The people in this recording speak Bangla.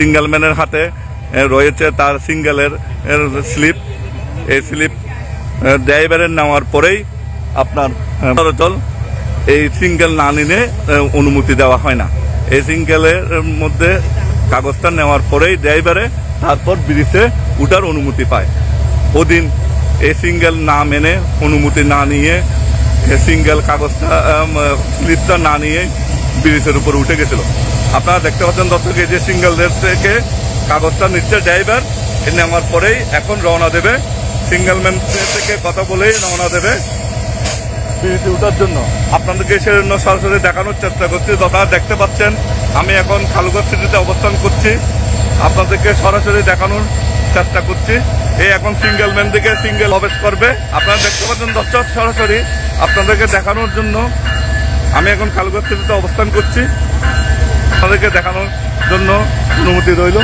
সিঙ্গেল ম্যানের হাতে রয়েছে তার সিঙ্গেলের স্লিপ। এই স্লিপ ড্রাইভারের নেওয়ার পরেই আপনার চলাচল। এই সিঙ্গেল না নিলে অনুমতি দেওয়া হয় না। এই সিঙ্গেলের মধ্যে কাগজটা নেওয়ার পরেই ড্রাইভারে তারপর ব্রিজে উঠার অনুমতি পায়। ওদিন এই সিঙ্গেল না মেনে অনুমতি না নিয়ে সিঙ্গেল কাগজটা স্লিপটা না নিয়ে ব্রিজের উপর উঠে গেছিল। আপনারা দেখতে পাচ্ছেন দর্শক, এই যে সিঙ্গেলদের থেকে কাগজটা নিচ্ছে ড্রাইভার। এ নেওয়ার পরেই এখন রওনা দেবে। সিঙ্গেল ম্যান থেকে কথা বলেই রওনা দেবে ব্রিজে ওঠার জন্য। আপনাদেরকে সেজন্য সরাসরি দেখানোর চেষ্টা করছি। আপনারা দেখতে পাচ্ছেন, আমি এখন খালুগঞ্জ সিটিতে অবস্থান করছি। আপনাদেরকে সরাসরি দেখানোর চেষ্টা করছি। এই এখন সিঙ্গেল ম্যান থেকে সিঙ্গেল প্রবেশ করবে। আপনারা দেখতে পাচ্ছেন দর্শক, সরাসরি আপনাদেরকে দেখানোর জন্য আমি এখন খালুগঞ্জ থেকে অবস্থান করছি। আপনাদেরকে দেখানোর জন্য অনুমতি রইল।